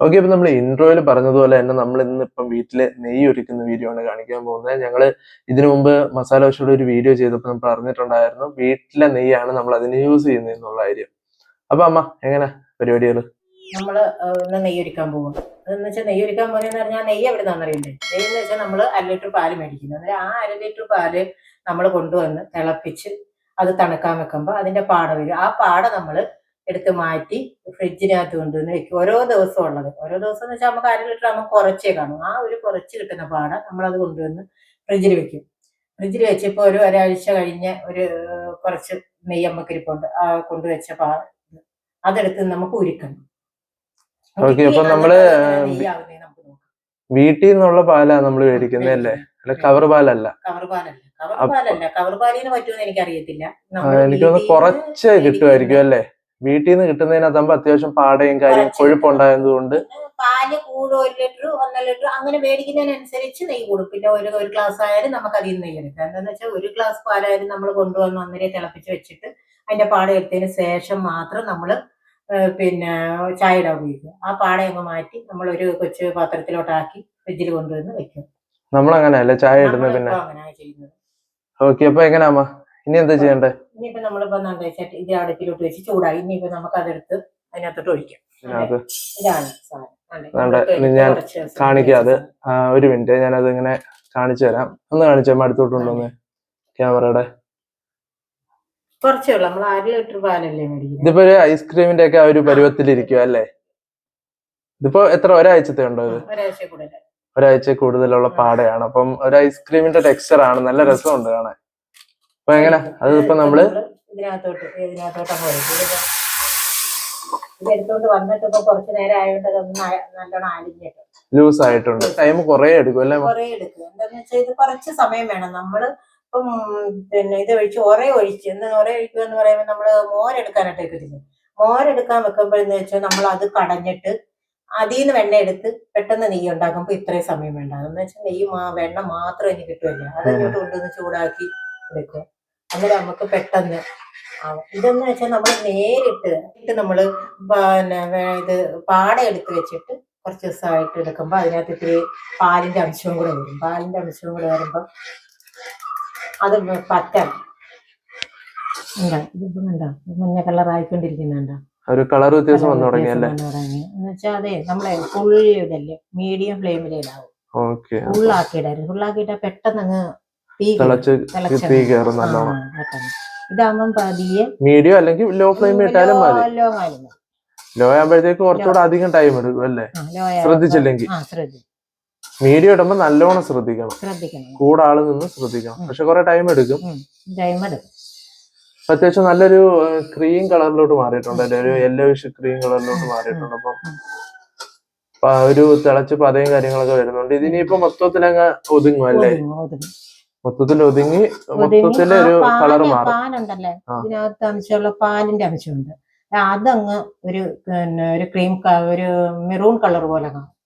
Okay ഇപ്പൊ നമ്മൾ ഇൻട്രോയിൽ പറഞ്ഞതുപോലെ തന്നെ നമ്മൾ ഇന്ന് ഇപ്പം വീട്ടിൽ നെയ്യ് ഒരുക്കുന്ന വീഡിയോ ആണ് കാണിക്കാൻ പോകുന്നത്. ഞങ്ങൾ ഇതിനു മുമ്പ് മസാല ദോശയുടെ ഒരു വീഡിയോ ചെയ്തപ്പോൾ നമ്മൾ പറഞ്ഞിട്ടുണ്ടായിരുന്നു വീട്ടിലെ നെയ്യാണ് നമ്മൾ അതിന് യൂസ് ചെയ്യുന്നത് എന്നുള്ള കാര്യം. അപ്പൊ അമ്മ എങ്ങനെ പരിപാടികൾ നമ്മൾ ഇന്ന് നെയ്യ് ഒരുക്കാൻ പോകും അതെന്ന് വെച്ചാൽ നെയ്യ് ഒരുക്കാൻ പോകുന്നതെന്ന് പറഞ്ഞാൽ നെയ്യ് എവിടെ നിന്നറിയണ്ടേ നെയ്യ് എന്ന് വെച്ചാൽ നമ്മൾ അര ലിറ്റർ പാൽ മേടിക്കുന്നു. അന്നേരം ആ അര ലിറ്റർ പാൽ നമ്മൾ കൊണ്ടുവന്ന് തിളപ്പിച്ച് അത് തണുക്കാൻ വെക്കുമ്പോൾ അതിന്റെ പാട വരും. ആ പാട നമ്മൾ എടുത്ത് മാറ്റി ഫ്രിഡ്ജിനകത്ത് കൊണ്ടുവന്ന് വെക്കും. ഓരോ ദിവസവും ഉള്ളത്. ഓരോ ദിവസം എന്ന് വെച്ചാൽ നമുക്ക് അര ലിറ്റർ നമുക്ക് കുറച്ചേ കാണും. ആ ഒരു കുറച്ച് കിട്ടുന്ന പാട നമ്മളത് കൊണ്ടുവന്ന് ഫ്രിഡ്ജിൽ വെക്കും. ഫ്രിഡ്ജിൽ വെച്ചപ്പോൾ ഒരു ഒരാഴ്ച കഴിഞ്ഞ് ഒരു കുറച്ച് നെയ്യ് അമ്മക്കിരിപ്പുണ്ട് ആ കൊണ്ടുവച്ച പാ അതെടുത്ത് നമുക്ക് ഉരുക്കണം. നമ്മൾ വീട്ടിൽ നിന്നുള്ള പാലാ നമ്മൾ മേടിക്കുന്നത് അല്ലേ? അല്ല കവർ പാലല്ല. കവർ പാലല്ല. കവർ പാലല്ല. കവർ പാലിന് പറ്റുമെന്ന് എനിക്കറിയത്തില്ല. വീട്ടീന്ന് കുറച്ച് കിട്ടുമായിരിക്കും അല്ലേ? വീട്ടിൽ നിന്ന് കിട്ടുന്നതിനകത്താകുമ്പോ അത്യാവശ്യം പാടയും കാര്യം കൊഴുപ്പുണ്ടായത് കൊണ്ട് പാൽ കൂടും ഒരു ലിറ്റർ ഒന്നര ലിറ്റർ അങ്ങനെ മേടിക്കുന്നതിനനുസരിച്ച് നെയ്യ് കൂടും പിന്നെ ഒരു ഒരു ഗ്ലാസ് ആയാലും നമുക്ക് അതിൽ നിന്ന് നെയ്യ് എടുക്കാം. എന്താണെന്ന് വെച്ചാൽ ഒരു ഗ്ലാസ് പാലായാലും നമ്മൾ കൊണ്ടുവന്ന് അന്നേരം തിളപ്പിച്ച് വെച്ചിട്ട് അതിന്റെ പാട എടുത്തതിന് ശേഷം മാത്രം നമ്മൾ പിന്നെ ചായ ഇടാൻ ഉപയോഗിക്കുക. ആ പാടയൊക്കെ മാറ്റി നമ്മൾ ഒരു കൊച്ചു പാത്രത്തിലോട്ടാക്കി ഫ്രിഡ്ജിൽ കൊണ്ടുവന്ന് വെക്കും. നമ്മളങ്ങനെയല്ല ചായ ഇടുന്നത് പിന്നെ? ഓക്കെ അപ്പൊ എങ്ങനെയാ ഇനി എന്താ ചെയ്യണ്ടേ? ഇനിയിപ്പോ നമ്മളിപ്പോ എന്താ വെച്ചാൽ ഇത് അടുപ്പിലോട്ട് വെച്ച് ചൂടായി. ഇനിയിപ്പോ നമുക്ക് അതെടുത്ത് അതിനകത്തോട്ട് ഒഴിക്കാം. ഇതാണ് സാധനം. ഞാൻ കാണിക്കാതെ. ഒരു മിനിറ്റ്. ഞാനത് ഇങ്ങനെ കാണിച്ചു തരാം. ഒന്ന് കാണിച്ചു തരാം അടുത്തോട്ടുണ്ടോന്ന് ക്യാമറയുടെ. കുറച്ചേ ഉള്ളൂ. നമ്മൾ അര ലിറ്റർ പാലല്ലേ ഇതിപ്പോ ഒരു ഐസ്ക്രീമിന്റെ ഒക്കെ ആ ഒരു പരുവത്തിലിരിക്കും അല്ലേ? ഇതിപ്പോ എത്ര? ഒരാഴ്ചത്തെ ഉണ്ടോ ഇത്? ഒരാഴ്ച കൂടുതലുള്ള പാടയാണ്. അപ്പം ഒരു ഐസ്ക്രീമിന്റെ ടെക്സ്ചർ ആണ് നല്ല രസമുണ്ട് കാണാൻ. അപ്പൊ എങ്ങനെ? അത് ഇപ്പൊ നമ്മൾ ഇതിനകത്തോട്ട് വന്നിട്ട് ഇപ്പൊ കുറച്ച് നേരം ആയതുകൊണ്ട് അതൊന്ന് നല്ലോണം അലിഞ്ഞിട്ട് ലൂസ് ആയിട്ടുണ്ട്. ടൈം കുറെ എടുക്കും അല്ലേ കുറെ എടുക്കും. എന്താന്ന് വെച്ചാൽ ഇത് കുറച്ച് സമയം വേണം. നമ്മൾ ഇപ്പം പിന്നെ ഇത് ഒഴിച്ച് ഒറേ ഒഴിച്ച് എന്ന് ഒറേ ഒഴിക്കുക എന്ന് പറയുമ്പോൾ നമ്മൾ മോരെടുക്കാനായിട്ട് വെക്കത്തില്ല മോരെടുക്കാൻ വെക്കുമ്പോഴെന്ന് വെച്ചാൽ നമ്മൾ അത് കടഞ്ഞിട്ട് അതിൽ നിന്ന് വെണ്ണ എടുത്ത് പെട്ടെന്ന് നെയ്യ് ഉണ്ടാക്കുമ്പോൾ ഇത്രയും സമയം വേണ്ട. എന്ന് വെച്ചാൽ നെയ്യ് വെണ്ണ മാത്രം എനിക്ക് കിട്ടുമല്ലോ അത് ഇങ്ങോട്ട് കൊണ്ടുവന്ന് ചൂടാക്കി എടുക്കുക അന്നേരം നമുക്ക് പെട്ടെന്ന്. ആവും ഇതെന്ന് വെച്ചാൽ നമ്മൾ നേരിട്ട് ഇട്ട് നമ്മൾ പിന്നെ ഇത് പാട എടുത്ത് വെച്ചിട്ട് കുറച്ച് ദിവസമായിട്ട് എടുക്കുമ്പോൾ അതിനകത്ത് ഇത്തിരി പാലിന്റെ അംശവും കൂടെ വരും. പാലിന്റെ അംശവും കൂടെ വരുമ്പോൾ അത് പറ്റാം. എന്താ ഇതിപ്പം കണ്ടോ? മഞ്ഞ ഒരു കളർ വ്യത്യാസം വന്നു തുടങ്ങി അല്ലേ? എന്ന് വെച്ചാൽ അതെ നമ്മളെ ഫുൾ ഇതല്ലേ മീഡിയം ഫ്ലെയിമിലേ ഇടാവും. ഓക്കെ. ഫുള്ളാക്കിയിടായിരുന്നു ഫുള്ളാക്കിയിട്ടാ പെട്ടെന്ന് അങ്ങ് തിളച്ച് തീ കയറും നല്ലോണം. ഇതാകുമ്പം പതിയെ മീഡിയം അല്ലെങ്കിൽ ലോ ഫ്ലെയിം ഇട്ടാലും മതി. ലോ ആകുമ്പോഴത്തേക്ക് കുറച്ചുകൂടെ അധികം ടൈം എടുക്കും അല്ലേ? ശ്രദ്ധിച്ചില്ലെങ്കിൽ. മീഡിയം ഇടുമ്പോ നല്ലോണം ശ്രദ്ധിക്കണം. കൂടെ ആൾ നിന്ന് ശ്രദ്ധിക്കണം. പക്ഷെ കുറെ ടൈം എടുക്കും. അത്യാവശ്യം നല്ലൊരു ക്രീം കളറിലോട്ട് മാറിയിട്ടുണ്ട് അല്ലെ? ഒരു യെല്ലോയിഷ് ക്രീം കളറിലോട്ട് മാറിയിട്ടുണ്ട് അപ്പം ഒരു തിളച്ച് പതയും കാര്യങ്ങളൊക്കെ വരുന്നുണ്ട്. ഇതിനിപ്പോ മൊത്തത്തിലങ്ങ് ഒതുങ്ങും അല്ലേ? ഒതുങ്ങും. മൊത്തത്തിൽ ഒതുങ്ങി മൊത്തത്തിലെ ഒരു കളർ മാറും. പാലുണ്ടല്ലേ. ഇതിനകത്ത് അംശമുള്ള പാലിന്റെ അംശമുണ്ട് അതങ്ങ് ഒരു പിന്നെ ഒരു ക്രീം ഒരു മെറൂൺ കളർ പോലെ കാണും.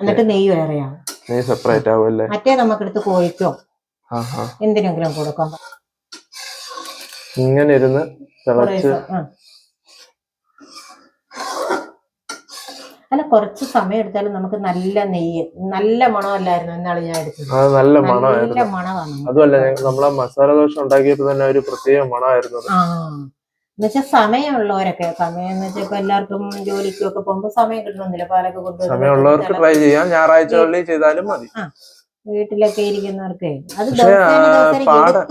എന്നിട്ട് നെയ്യ് വേറെയാണ്. നെയ്യ് സെപ്പറേറ്റ് ആവുമല്ലേ? മറ്റേ നമുക്കെടുത്ത് കോഴിക്കോ എന്തിനെങ്കിലും കൊടുക്കാം. ഇങ്ങനെ ഇരുന്ന് തിളച്ച് സ- ആ. അല്ല കുറച്ച് സമയം എടുത്താലും നമുക്ക് നല്ല നെയ്യ് നല്ല മണമല്ലായിരുന്നു എന്നാണ് ഞാൻ എടുത്തത്. നല്ല മണമായിരുന്നു. മണമാണ്. അതുമല്ല നമ്മളെ മസാല ദോശ ഉണ്ടാക്കിയപ്പോ തന്നെ ഒരു പ്രത്യേക മണമായിരുന്നു എന്നുവെച്ചാൽ സമയമുള്ളവരൊക്കെ സമയം എന്ന് വെച്ചാൽ ഇപ്പൊ എല്ലാവർക്കും ജോലിക്കും ഒക്കെ പോകുമ്പോ സമയം കിട്ടണമെന്നില്ല പാലൊക്കെ കൊണ്ടുവരും സമയമുള്ളവർക്ക് ട്രൈ ചെയ്യാം. ഞായറാഴ്ചകളിൽ ചെയ്താലും മതി. വീട്ടിലൊക്കെ ഇരിക്കുന്നവർക്ക് അത് പാട-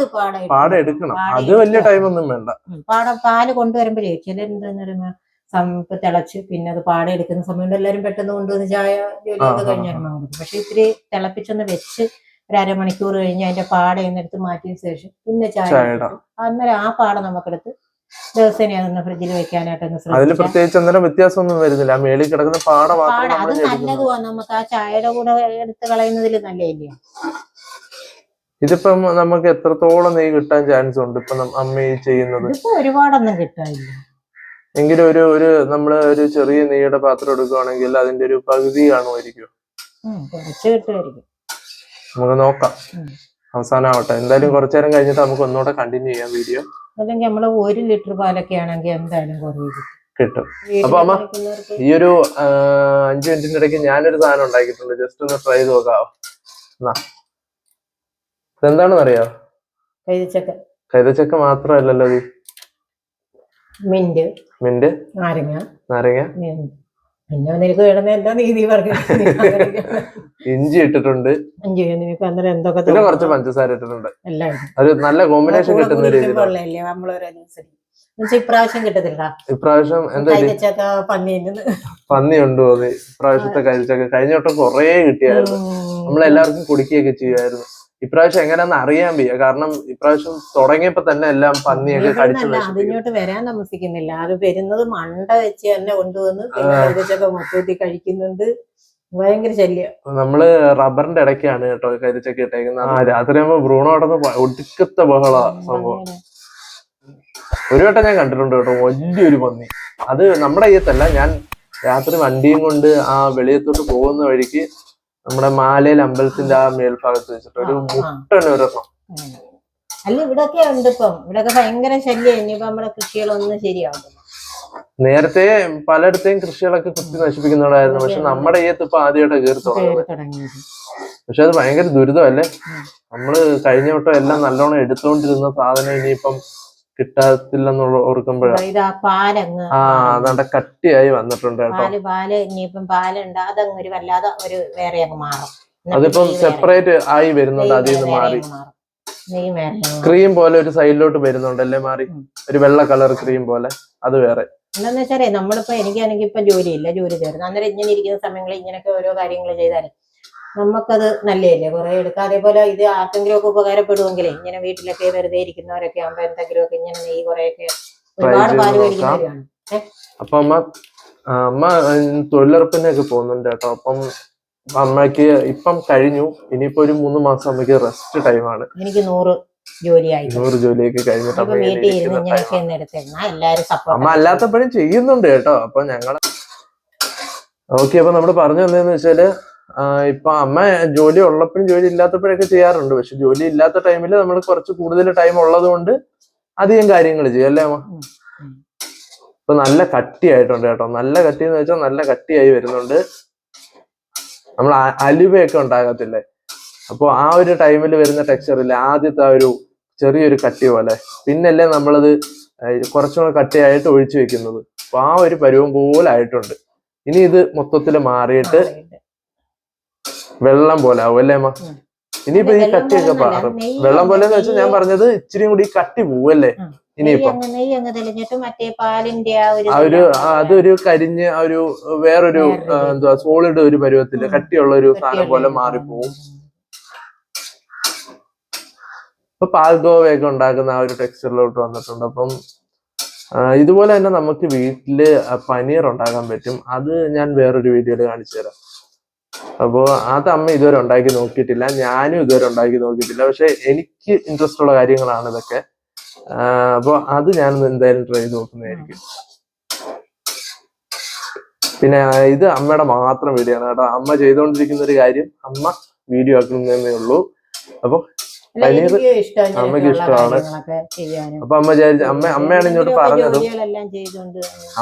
പാട എടുക്കണം. അത് വലിയ ടൈമൊന്നും വേണ്ട. പാടം പാൽ കൊണ്ടുവരുമ്പോഴേ ചിലരെന്താന്ന് പറയുമ്പോ സം- ഇപ്പൊ തിളച്ച് പിന്നെ അത് പാടെ എടുക്കുന്ന സമയം എല്ലാവരും പെട്ടെന്ന് കൊണ്ടുവന്ന് ചായ ജോലിയൊക്കെ കഴിഞ്ഞാൽ കൊടുക്കും പക്ഷെ ഇത്തിരി തിളപ്പിച്ചൊന്ന് വെച്ച് ഒരു അരമണിക്കൂർ കഴിഞ്ഞ് അതിന്റെ പാട എടുത്ത് മാറ്റിയതിന് ശേഷം പിന്നെ ചായ അന്നേരം ആ പാട നമുക്കെടുത്ത് ദിവസേന അതൊന്ന് ഫ്രിഡ്ജിൽ വെക്കാനായിട്ടൊന്ന് അതിൽ ശ്രദ്ധിക്കാം. പ്രത്യേകിച്ച് അന്നേരം വ്യത്യാസം വരുന്നില്ല. മേളിൽ കിടക്കുന്ന പാട അത് നല്ലത് നമുക്ക് ആ ചായയുടെ കൂടെ എടുത്ത് കളയുന്നതിൽ നല്ലതല്ലേ ഇതിപ്പം നമുക്ക് എത്രത്തോളം നെയ്യ് കിട്ടാൻ ചാൻസ് ഉണ്ട് ഇപ്പൊ അമ്മ ഈ ചെയ്യുന്നത്. ഒരുപാടൊന്നും കിട്ടാനില്ല. എങ്കിലും ഒരു ഒരു നമ്മൾ ഒരു ചെറിയ നെയ്യുടെ പാത്രം എടുക്കുവാണെങ്കിൽ അതിന്റെ ഒരു പകുതി കാണുമായിരിക്കും. നമുക്ക് നോക്കാം. അവസാനാവട്ടെ. എന്തായാലും കുറച്ചേരം കഴിഞ്ഞിട്ട് നമുക്ക് ഒന്നുകൂടെ കണ്ടിന്യൂ ചെയ്യാം വീഡിയോ അല്ലെങ്കിൽ നമ്മൾ ഒരു ലിറ്റർ പാലൊക്കെ ആണെങ്കിൽ എന്തായാലും കുറവ് കിട്ടും. അപ്പൊ അമ്മ, ഈ ഒരു അഞ്ചു മിനിറ്റിന്റെ ഇടയ്ക്ക് ഞാനൊരു സാധനം ഉണ്ടാക്കിയിട്ടുണ്ട്. ജസ്റ്റ് ഒന്ന് ട്രൈ ചെയ്ത് നോക്കാവോ? എന്നാ ഇതെന്താണെന്ന് അറിയാവോ കൈതച്ചക്ക. കൈതച്ചക്ക മാത്രമല്ലല്ലോ ഇത്. മിന്റ്. മിന്റ്? നാരങ്ങ. നാരങ്ങ? ഉം. പിന്നെ നിനക്ക് വേണമെന്ന് എന്താ നീതി പറഞ്ഞു. ഇഞ്ചി ഇട്ടിട്ടുണ്ട്. ഇഞ്ചി നിനക്ക് അന്നേരം എന്തൊക്കെ പിന്നെ കുറച്ച് പഞ്ചസാര ഇട്ടിട്ടുണ്ട്. എല്ലാം ഒരു നല്ല കോമ്പിനേഷൻ കിട്ടുന്ന ഇപ്രാവശ്യം കിട്ടത്തില്ല ഇപ്രാവശ്യം എന്താ പന്നി ഉണ്ടോ അത്? ഇപ്രാവശ്യത്തെ കഴിച്ചൊക്കെ കഴിഞ്ഞ വട്ടം കൊറേ കിട്ടിയായിരുന്നു. നമ്മളെല്ലാവർക്കും കുടിക്കുകയൊക്കെ ചെയ്യുമായിരുന്നു. ഇപ്രാവശ്യം എങ്ങനെയാന്ന് അറിയാൻ വയ്യ. കാരണം ഇപ്രാവശ്യം തുടങ്ങിയപ്പോ തന്നെ എല്ലാം പന്നിയൊക്കെ കടിച്ചു അതിനോട്ട് വരാൻ താമസിക്കുന്നില്ല. അത് വരുന്നത് മണ്ട വെച്ച് തന്നെ കൊണ്ടുവന്ന് മൊത്തത്തിൽ കഴിക്കുന്നുണ്ട്. ഭയങ്കര ശല്യം. നമ്മൾ റബ്ബറിന്റെ ഇടയ്ക്കാണ് കേട്ടോ കരിച്ചൊക്കെ ഇട്ടേക്കുന്നത്. ആ രാത്രി ആകുമ്പോ ബ്രൂണോ നടന്ന് ഒടുക്കത്തെ ബഹള സംഭവം. ഒരു വട്ടം ഞാൻ കണ്ടിട്ടുണ്ട് കേട്ടോ വലിയൊരു പന്നി. അത് നമ്മുടെ അയ്യത്തല്ല ഞാൻ രാത്രി വണ്ടിയും കൊണ്ട് ആ വെളിയത്തോട്ട് പോകുന്ന വഴിക്ക് നമ്മുടെ മാലയിൽ അമ്പലത്തിന്റെ ആ മേൽഭാഗത്ത് വെച്ചിട്ട് ഒരു ഒരെണ്ണം ഉം. അല്ല ഇവിടൊക്കെ ഉണ്ട് ഇപ്പം. ഇവിടൊക്കെ ഭയങ്കര ശല്യം ഇനിയിപ്പോ നമ്മുടെ കൃഷികളൊന്നും ശരിയാവും നേരത്തെ പലയിടത്തെയും കൃഷികളൊക്കെ കുത്തി നശിപ്പിക്കുന്നവരായിരുന്നു പക്ഷെ നമ്മുടെ ഈ ഇപ്പൊ ആദ്യമായിട്ട് കയറി തുടങ്ങുന്നത്. പക്ഷെ അത് ഭയങ്കര ദുരിതമല്ലേ. നമ്മൾ കഴിഞ്ഞ വട്ടം എല്ലാം നല്ലോണം എടുത്തുകൊണ്ടിരുന്ന സാധനം ഇനിയിപ്പം കിട്ടാത്തില്ലെന്നുള്ള ഓർക്കുമ്പോഴാണ് ഇതാ പാലങ്ങ്. ആ അതാണ്ട് കട്ടിയായി വന്നിട്ടുണ്ട് കേട്ടോ. പാൽ പാൽ ഇനിയിപ്പം പാലുണ്ട്. അതങ്ങ് ഒരു വല്ലാതെ ഒരു വേറെ അങ്ങ് മാറും. അതിപ്പം സെപ്പറേറ്റ് ആയി വരുന്നുണ്ട് അതിൽ നിന്ന് മാറി. ക്രീം പോലെ ഒരു സൈഡിലോട്ട് വരുന്നുണ്ടല്ലേ മാറി? ഒരു വെള്ള കളർ ക്രീം പോലെ അത് വേറെ. എന്താന്ന് വെച്ചാലേ നമ്മളിപ്പോ എനിക്കാണെങ്കിൽ ഇപ്പൊ ജോലിയില്ല ജോലി തീർന്നു അന്നേരം ഇങ്ങനെ ഇരിക്കുന്ന സമയങ്ങളിൽ ഇങ്ങനെയൊക്കെ ഓരോ കാര്യങ്ങൾ ചെയ്താലേ നമുക്കത് നല്ലതല്ലേ? കുറെ എടുക്കാം. അതേപോലെ ഇത് ആർക്കെങ്കിലും ഒക്കെ ഉപകാരപ്പെടുമെങ്കിലേ ഇങ്ങനെ വീട്ടിലൊക്കെ വെറുതെ ഇരിക്കുന്നവരൊക്കെ ആകുമ്പോ എന്തെങ്കിലുമൊക്കെ ഇങ്ങനെ നെയ്യ് കുറെയൊക്കെ ഒരുപാട് പാൽ. മേടിക്കുന്നവരാണ് അപ്പൊ അമ്മ അമ്മ തൊഴിലുറപ്പിനൊക്കെ പോകുന്നുണ്ട് കേട്ടോ. അപ്പം അമ്മയ്ക്ക് ഇപ്പം കഴിഞ്ഞു. ഇനിയിപ്പോ ഒരു മൂന്ന് മാസം അമ്മയ്ക്ക് റെസ്റ്റ് ടൈമാണ് എനിക്ക് നൂറ് ജോലിയായി നൂറ് ജോലിയൊക്കെ കഴിഞ്ഞിട്ട് അമ്മ അല്ലാത്തപ്പോഴും ചെയ്യുന്നുണ്ട് കേട്ടോ. അപ്പൊ ഞങ്ങൾ ഓക്കെ അപ്പൊ നമ്മൾ പറഞ്ഞു തന്നെ വെച്ചാൽ ഇപ്പൊ അമ്മ ജോലി ഉള്ളപ്പോഴും ജോലി ഇല്ലാത്തപ്പോഴൊക്കെ ചെയ്യാറുണ്ട്. പക്ഷെ ജോലി ഇല്ലാത്ത ടൈമിൽ നമ്മൾ കുറച്ച് കൂടുതൽ ടൈം ഉള്ളത് കൊണ്ട് അധികം കാര്യങ്ങൾ ചെയ്യും അല്ലേ അമ്മ. ഇപ്പൊ നല്ല കട്ടിയായിട്ടുണ്ട് കേട്ടോ. നല്ല കട്ടി എന്ന് വെച്ചാൽ നല്ല കട്ടിയായി വരുന്നുണ്ട്. നമ്മൾ അലുവയൊക്കെ ഉണ്ടാകത്തില്ലേ? അപ്പൊ ആ ഒരു ടൈമിൽ വരുന്ന ടെക്സ്ചർ ഇല്ലേ ആദ്യത്തെ ആ ഒരു ചെറിയൊരു കട്ടി പോലെ. പിന്നല്ലേ നമ്മളത് കുറച്ചുകൂടെ കട്ടിയായിട്ട് ഒഴിച്ചു വെക്കുന്നത്. അപ്പൊ ആ ഒരു പരുവം പോലെ ആയിട്ടുണ്ട്. ഇനി ഇത് മൊത്തത്തിൽ മാറിയിട്ട്. വെള്ളം പോലെ ആവും അല്ലേ അമ്മ. ഇനിയിപ്പോ ഈ കട്ടിയൊക്കെ നെയ്യ് വെള്ളം പോലെ എന്ന് വെച്ചാൽ ഞാൻ പറഞ്ഞത് ഇച്ചിരി കൂടി കട്ടി പോവല്ലേ ഇനിയിപ്പോ ആ ഒരു അതൊരു കരിഞ്ഞ് ആ ഒരു വേറൊരു എന്തുവാ സോളിഡ് ഒരു പരുവത്തിൽ കട്ടിയുള്ള ഒരു സാധനം പോലെ മാറിപ്പോവും. ഇപ്പൊ പാൽഗോവയൊക്കെ ഉണ്ടാക്കുന്ന ആ ഒരു ടെക്സ്ചറിലോട്ട് വന്നിട്ടുണ്ട്. അപ്പം ഇതുപോലെ തന്നെ നമുക്ക് വീട്ടിൽ പനീർ ഉണ്ടാക്കാൻ പറ്റും. അത് ഞാൻ വേറൊരു വീഡിയോയിൽ കാണിച്ചു തരാം. അപ്പോ അത് അമ്മ ഇതുവരെ ഉണ്ടാക്കി നോക്കിയിട്ടില്ല. ഞാനും ഇതുവരെ ഉണ്ടാക്കി നോക്കിയിട്ടില്ല. പക്ഷെ എനിക്ക് ഇൻട്രസ്റ്റ് ഉള്ള കാര്യങ്ങളാണ് ഇതൊക്കെ. അപ്പോൾ അത് ഞാനൊന്ന് എന്തായാലും ട്രൈ ചെയ്ത് നോക്കുന്നതായിരിക്കും. പിന്നെ ഇത് അമ്മയുടെ മാത്രം വീഡിയോ ആണ് കേട്ടോ. അമ്മ ചെയ്തുകൊണ്ടിരിക്കുന്ന ഒരു കാര്യം അമ്മ വീഡിയോ ആക്കുന്നതേ ഉള്ളൂ. അപ്പൊ ഇങ്ങനെയൊക്കെയുള്ള ഇഷ്ടമാണ്. അപ്പൊ അമ്മ അമ്മ അമ്മയാണ് ഇങ്ങോട്ട് പറഞ്ഞതും.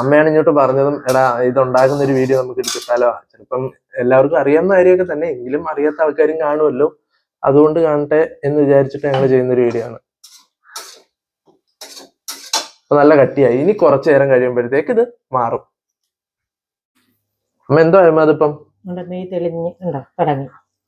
അമ്മയാണ് ഇങ്ങോട്ട് പറഞ്ഞതും എടാ ഇത് ഉണ്ടാക്കുന്ന ഒരു വീഡിയോ നമുക്ക് എടുത്തിട്ടാലോ? ചിലപ്പം എല്ലാവർക്കും അറിയാവുന്ന കാര്യമൊക്കെ തന്നെ എങ്കിലും അറിയാത്ത ആൾക്കാരും കാണുമല്ലോ. അതുകൊണ്ട് കാണട്ടെ എന്ന് വിചാരിച്ചിട്ട് ഞങ്ങൾ ചെയ്യുന്ന ഒരു വീഡിയോ ആണ്. അപ്പൊ നല്ല കട്ടിയായി. ഇനി കുറച്ചു നേരം കഴിയുമ്പോഴത്തേക്ക് ഇത് മാറും. അമ്മ എന്തോ അമ്മ അതിപ്പം?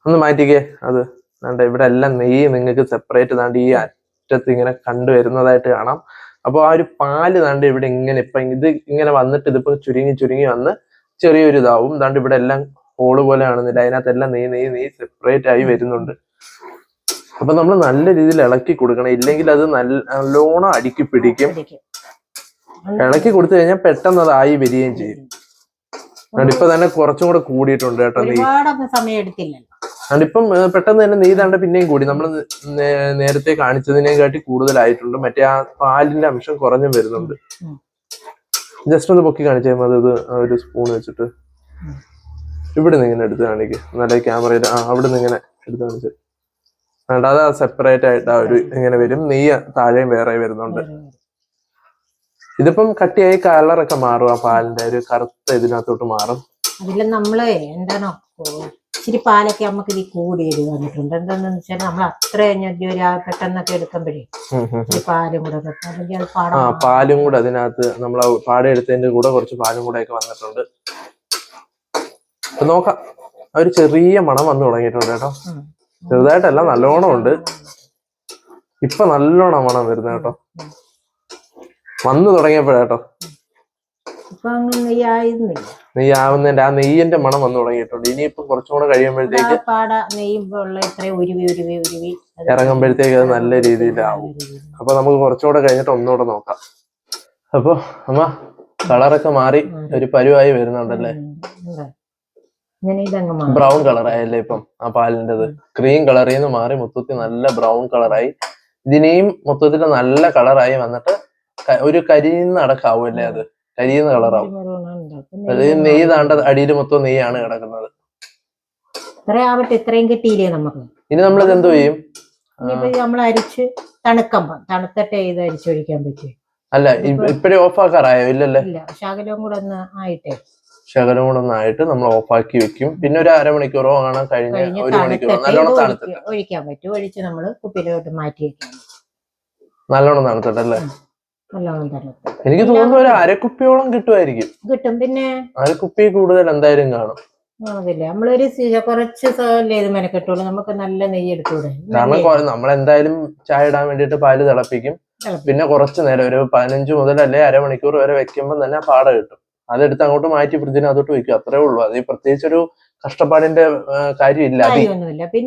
ഒന്ന് മാറ്റിക്കേ അത്. ദാണ്ട ഇവിടെ എല്ലാം നെയ്യ് നിങ്ങൾക്ക് സെപ്പറേറ്റ് താണ്ട് ഈ അറ്റത്ത് ഇങ്ങനെ കണ്ടുവരുന്നതായിട്ട് കാണാം. അപ്പോൾ ആ ഒരു പാൽ താണ്ട് ഇവിടെ ഇങ്ങനെ ഇപ്പൊ ഇത് ഇങ്ങനെ വന്നിട്ട് ഇതിപ്പോ ചുരുങ്ങി ചുരുങ്ങി വന്ന് ചെറിയൊരു ഇതാവും. ദാണ്ട് ഇവിടെ എല്ലാം ഹോൾ പോലെ കാണുന്നില്ല. അതിനകത്ത് എല്ലാം നെയ്യ് നെയ്യ് നെയ്യ് സെപ്പറേറ്റ് ആയി വരുന്നുണ്ട്. അപ്പൊ നമ്മൾ നല്ല രീതിയിൽ ഇളക്കി കൊടുക്കണം. ഇല്ലെങ്കിൽ അത് നല്ല നല്ലോണം അടുക്കി പിടിക്കും. ഇളക്കി കൊടുത്തു കഴിഞ്ഞാൽ പെട്ടെന്ന് അത് ആയി വരികയും ചെയ്യും. അതുകൊണ്ട് ഇപ്പൊ തന്നെ കുറച്ചും കൂടെ കൂടിയിട്ടുണ്ട് കേട്ടോ സമയം എടുത്തില്ലല്ലോ. അതിപ്പം ഇപ്പം പെട്ടെന്ന് തന്നെ നെയ്താണ്ട് പിന്നെയും കൂടി. നമ്മൾ നേരത്തെ കാണിച്ചതിനെക്കാട്ടി കൂടുതലായിട്ടുണ്ട്. മറ്റേ ആ പാലിന്റെ അംശം കുറഞ്ഞു വരുന്നുണ്ട്. ജസ്റ്റ് ഒന്ന് പൊക്കി കാണിച്ചാൽ മതി. അത് ഒരു സ്പൂൺ വെച്ചിട്ട്. ഇവിടെ നിന്ന് ഇങ്ങനെ എടുത്ത് കാണിക്കുക നല്ല ക്യാമറയിൽ ആ അവിടെ നിന്ന് ഇങ്ങനെ എടുത്ത് കാണിച്ച്. വേണ്ട അത് സെപ്പറേറ്റ് ആയിട്ട് ആ ഒരു ഇങ്ങനെ വരും. നെയ്യ താഴെയും വേറെ വരുന്നുണ്ട് ഇതിപ്പം കട്ടിയായി കളറൊക്കെ മാറും ആ പാലിന്റെ. ഒരു കറുത്ത ഇതിനകത്തോട്ട് മാറും. അതിൽ നമ്മൾ എന്താണോ ഇച്ചിരി പാലൊക്കെ നമുക്ക് ഇത് കൂടി ഇത് വന്നിട്ടുണ്ട് എന്താണെന്ന് വെച്ചാൽ നമ്മൾ അത്ര ഒരു പെട്ടെന്നൊക്കെ എടുക്കുമ്പോഴേ പാലും കൂടെ അല്ലെങ്കിൽ അത് പാലും കൂടെ അതിനകത്ത് നമ്മൾ പാട എടുത്തതിന്റെ കൂടെ കുറച്ച് പാലും കൂടെ ഒക്കെ വന്നിട്ടുണ്ട്. നോക്കാം. ഒരു ചെറിയ മണം വന്നു തുടങ്ങിയിട്ടുണ്ട് കേട്ടോ. ചെറുതായിട്ടല്ല നല്ലോണം ഉണ്ട്. ഇപ്പൊ നല്ലോണം മണം വരുന്നത് കേട്ടോ. വന്നു തുടങ്ങിയപ്പോഴേട്ടോ ഇപ്പൊ അങ്ങനെ നെയ്യായിരുന്നില്ല നെയ്യ് ആവുന്നതിന്റെ ആ നെയ്യിന്റെ മണം വന്നു തുടങ്ങിയിട്ടുണ്ട്. ഇനിയിപ്പോ കുറച്ചും കൂടെ കഴിയുമ്പോഴത്തേക്ക് പാട ഉരുവി ഉരുവി ഉരുവി. ഇറങ്ങുമ്പോഴത്തേക്ക് അത് നല്ല രീതിയിലാവും. അപ്പൊ നമുക്ക് കുറച്ചുകൂടെ കഴിഞ്ഞിട്ട് ഒന്നുകൂടെ നോക്കാം. അപ്പൊ അമ്മ കളറൊക്കെ മാറി ഒരു പരുവായി വരുന്നുണ്ടല്ലേ? ബ്രൗൺ കളറായല്ലേ ഇപ്പം ആ പാലിന്റെ ക്രീം കളറിൽ നിന്ന് മാറി മൊത്തത്തിൽ നല്ല ബ്രൗൺ കളറായി. ഇതിനെയും മൊത്തത്തിൽ നല്ല കളറായി വന്നിട്ട് ഒരു കരിന്ന് അടക്കാവൂല്ലേ അത്? കരിയുന്ന കളറാവും. അത് നെയ്യ് താണ്ട അടിയിൽ മൊത്തം നെയ്യാണ് കിടക്കുന്നത്. ഇത്രയും ആവട്ടെ ഇത്രയും കിട്ടിയില്ലേ നമുക്ക്? ഇനി നമ്മൾ ഇത് എന്ത് ചെയ്യും? നമ്മൾ അരിച്ച് തണുക്കുമ്പോ തണുത്തട്ടെ ഇത് അരിച്ചൊഴിക്കാൻ പറ്റും അല്ല ഇപ്പഴേ ഓഫ് ആക്കാറായോ ഇല്ലല്ലേ? ഇല്ല ശകലവും കൂടെ ഒന്ന് ആയിട്ടേ. ശകലം കൂടെ ഒന്നായിട്ട് നമ്മൾ ഓഫാക്കി വെക്കും. പിന്നെ ഒരു അരമണിക്കൂറോ ആണ് കഴിഞ്ഞ ഒരു മണിക്കൂറോ നല്ലോണം തണുത്തിട്ട്. ഒഴിക്കാൻ പറ്റും ഒഴിച്ച് നമ്മൾ കുപ്പിയിലോട്ട് മാറ്റി വെക്കാം നല്ലോണം തണുത്തിട്ടല്ലേ? എനിക്ക് തോന്നുന്നു ഒരു അരക്കുപ്പിയോളം കിട്ടുമായിരിക്കും. കിട്ടും. പിന്നെ അരക്കുപ്പി കൂടുതൽ എന്തായാലും കാണും. അതില്ല. നമ്മളൊരു കുറച്ച് ഇത് മെനക്കെട്ടുള്ളൂ. നമുക്ക് നല്ല നെയ്യ് എടുത്തൂടെ കാരണം നമ്മൾ എന്തായാലും ചായ ഇടാൻ വേണ്ടിട്ട് പാൽ തിളപ്പിക്കും. പിന്നെ കുറച്ച് നേരം ഒരു പതിനഞ്ച് മുതൽ അല്ലെ അരമണിക്കൂർ വരെ വെക്കുമ്പോൾ തന്നെ പാടം പാട കിട്ടും. അതെടുത്ത് അങ്ങോട്ട് മാറ്റി ഫ്രിഡ്ജിനകത്തോട്ട് വെക്കും. അത്രേ ഉള്ളൂ. അത് പ്രത്യേകിച്ച് ഒരു കഷ്ടപ്പാടിന്റെ കാര്യമില്ല.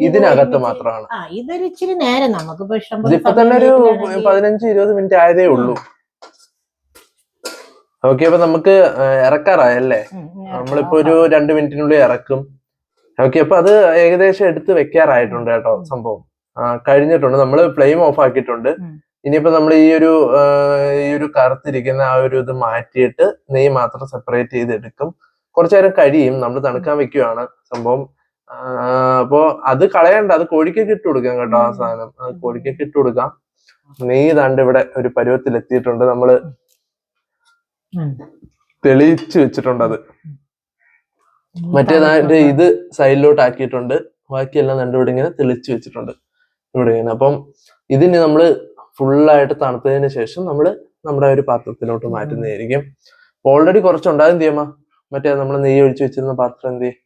ഇതിനകത്ത് മാത്രമാണ്. ഇതൊരു ഇച്ചിരി നേരം നമുക്ക് ഇപ്പൊ തന്നെ ഒരു പതിനഞ്ച് ഇരുപത് മിനിറ്റ് ആയതേ ഉള്ളൂ. ഓക്കെ അപ്പൊ നമുക്ക് ഇറക്കാറായല്ലേ നമ്മളിപ്പോ ഒരു രണ്ട് മിനിറ്റിനുള്ളിൽ ഇറക്കും. ഓക്കെ അപ്പൊ അത് ഏകദേശം എടുത്ത് വെക്കാറായിട്ടുണ്ട് കേട്ടോ സംഭവം. കഴിഞ്ഞിട്ടുണ്ട്. നമ്മൾ ഫ്ലെയിം ഓഫ് ആക്കിയിട്ടുണ്ട്. ഇനിയിപ്പോ നമ്മൾ ഈ ഒരു ഈ ഒരു കറുത്തിരിക്കുന്ന ആ ഒരു ഇത് മാറ്റിയിട്ട് നെയ്യ് മാത്രം സെപ്പറേറ്റ് ചെയ്ത് എടുക്കും കുറച്ചു നേരം കഴിയും നമ്മൾ തണുക്കാൻ വെക്കുവാണ് സംഭവം. അപ്പോ അത് കളയണ്ട. അത് കോഴിക്കൊക്കെ ഇട്ട് കൊടുക്കാം കേട്ടോ ആ. സാധനം. കോഴിക്കൊക്കെ ഇട്ട് കൊടുക്കാം. നെയ്യ് താണ്ട് ഇവിടെ ഒരു പരുവത്തിൽ എത്തിയിട്ടുണ്ട് നമ്മൾ തെളിയിച്ചു വെച്ചിട്ടുണ്ട് അത് മറ്റേതാണ്ട് മറ്റേതായിട്ട് ഇത് സൈഡിലോട്ട് ആക്കിയിട്ടുണ്ട് ബാക്കിയെല്ലാം രണ്ടു ഇവിടെ ഇങ്ങനെ തെളിച്ചു വെച്ചിട്ടുണ്ട്. ഇവിടെ ഇങ്ങനെ. അപ്പം ഇതിന് നമ്മൾ ഫുള്ളായിട്ട് തണുത്തതിന് ശേഷം നമ്മൾ നമ്മുടെ ഒരു പാത്രത്തിലോട്ട് മാറ്റുന്നതായിരിക്കും. ഓൾറെഡി കുറച്ചുണ്ടാകും തീയമ്മ മറ്റേ നമ്മൾ നെയ്യ് ഒഴിച്ച് വെച്ചിരുന്ന പാത്രം എന്ത് ചെയ്യും?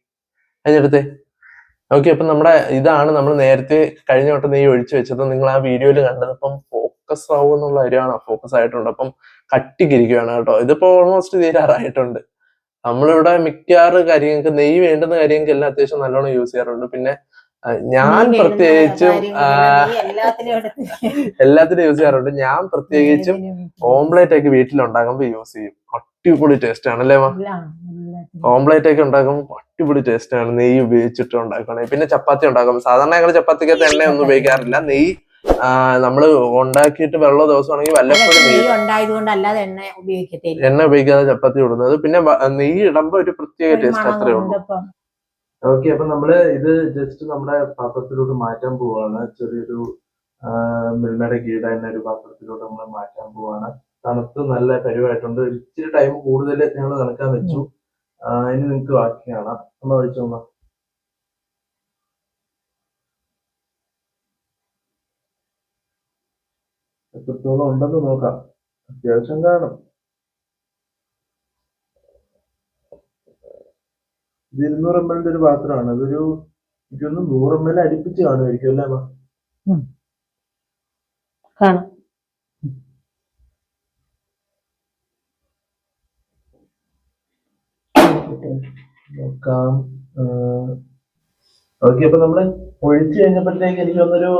അതിനടുത്തേ. ഓക്കെ അപ്പം നമ്മുടെ ഇതാണ് നമ്മൾ നേരത്തെ കഴിഞ്ഞ വട്ടം നെയ്യ് ഒഴിച്ച് വെച്ചത്. നിങ്ങൾ ആ വീഡിയോയിൽ കണ്ടത്. അപ്പം ഫോക്കസ് ആവും എന്നുള്ള കാര്യമാണ് ഫോക്കസ് ആയിട്ടുണ്ട് അപ്പം കട്ടിക്കിരിക്കുകയാണ് കേട്ടോ. ഇതിപ്പോൾ ഓൾമോസ്റ്റ് തീരാറായിട്ടുണ്ട്. നമ്മളിവിടെ മിക്കാറ് കാര്യങ്ങൾക്ക് നെയ്യ് വേണ്ടുന്ന കാര്യങ്ങൾക്ക് എല്ലാം അത്യാവശ്യം നല്ലോണം യൂസ് ചെയ്യാറുണ്ട്. പിന്നെ ഞാൻ പ്രത്യേകിച്ചും എല്ലാത്തിനും യൂസ് ചെയ്യാറുണ്ട്. ഞാൻ പ്രത്യേകിച്ചും ഓംലേറ്റ് ഒക്കെ ഉണ്ടാകുമ്പോൾ യൂസ് ചെയ്യും. അടിപൊളി ടേസ്റ്റ് ആണല്ലേ. ഓംപ്ലേറ്റ് ഒക്കെ ഉണ്ടാക്കുമ്പോൾ അടിപൊളി ടേസ്റ്റ് ആണ്. നെയ്യ് ഉപയോഗിച്ചിട്ട് ഉണ്ടാക്കണേ. പിന്നെ ചപ്പാത്തി ഉണ്ടാക്കും. സാധാരണ ഞങ്ങൾ ചപ്പാത്തിക്കകത്ത് എണ്ണ ഒന്നും ഉപയോഗിക്കാറില്ല. നെയ്യ് നമ്മൾ നമ്മൾ ഉണ്ടാക്കിയിട്ട് വെള്ള ദിവസമാണെങ്കിൽ ആണെങ്കിൽ വല്ലപ്പോഴും നെയ്യ് നെയ്യ് ഉണ്ടായതുകൊണ്ട് അല്ലാതെ എണ്ണ ഉപയോഗിക്കത്തില്ല. എണ്ണ ഉപയോഗിക്കാതെ ചപ്പാത്തി ഇടുന്നത്. പിന്നെ നെയ്യ് ഇടുമ്പോ ഒരു പ്രത്യേക ടേസ്റ്റ് അത്രേ ഉള്ളൂ. ഓക്കെ അപ്പൊ നമ്മൾ ഇത് ജസ്റ്റ് നമ്മുടെ പാത്രത്തിലോട്ട് മാറ്റാൻ പോവാണ്. ചെറിയൊരു മിൽമയുടെ കീട എന്ന ഒരു പാത്രത്തിലോട്ട് നമ്മൾ മാറ്റാൻ പോവാണ്. തണുത്ത് നല്ല കരുവായിട്ടുണ്ട്. ഇച്ചിരി ടൈം കൂടുതൽ ഞങ്ങൾ തണുക്കാൻ വെച്ചു. ഇനി നിങ്ങൾക്ക് ബാക്കി കാണാം. അമ്മ വിളിച്ചു നോക്കാം. എത്രത്തോളം ഉണ്ടെന്ന് നോക്കാം. അത്യാവശ്യം കാണും. ഇത് ഇരുന്നൂറ് എം എല്ലിന്റെ ഒരു പാത്രമാണ്. അതൊരു എനിക്കൊന്ന് നൂറ് എം എൽ അടുപ്പിച്ച് കാണുമായിരിക്കും അല്ലേ അമ്മ? കാണും. നോക്കാം. ഓക്കെ അപ്പൊ നമ്മൾ ഒഴിച്ചു കഴിഞ്ഞപ്പോഴത്തേക്ക് എനിക്ക് വന്നൊരു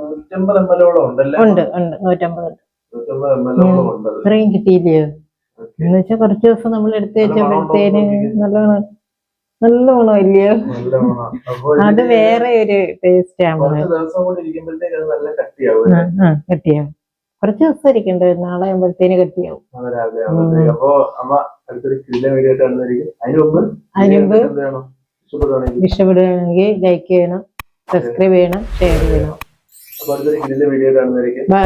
നൂറ്റമ്പത് എം ഓളം ഉണ്ടല്ലേ? ഉണ്ട് ഉണ്ട് നൂറ്റമ്പത്. നൂറ്റമ്പത് എം എല്ലോളം ഉണ്ട് അത്. ഇത്രയും കിട്ടിയില്ലയോ. എന്ന് വെച്ചാൽ കുറച്ച് ദിവസം നമ്മൾ എടുത്തു വെച്ചപ്പോഴത്തേന് നല്ലോണം നല്ല മണം. അപ്പൊ അത് വേറെ ഒരു ടേസ്റ്റ് ആണ് കട്ടിയാവും കുറച്ച് ദിവസം ഇരിക്കണ്ടേ? നാളെ ആകുമ്പോഴത്തേന് കട്ടിയാവും. അപ്പൊ അടുത്തൊരു കിലോ വീഡിയോ ആയിട്ട് കാണുന്നതായിരിക്കും അതിന് മുമ്പ് അതിന് മുമ്പ് എന്ത് ഇഷ്ടപ്പെടുകയാണെങ്കിൽ ഇഷ്ടപ്പെടുകയാണെങ്കിൽ ലൈക്ക് ചെയ്യണം സബ്സ്ക്രൈബ് ചെയ്യണം ഷെയർ ചെയ്യണം. അപ്പൊ അടുത്തൊരു കിലോ വീഡിയോ കാണുന്നതായിരിക്കും ബൈ.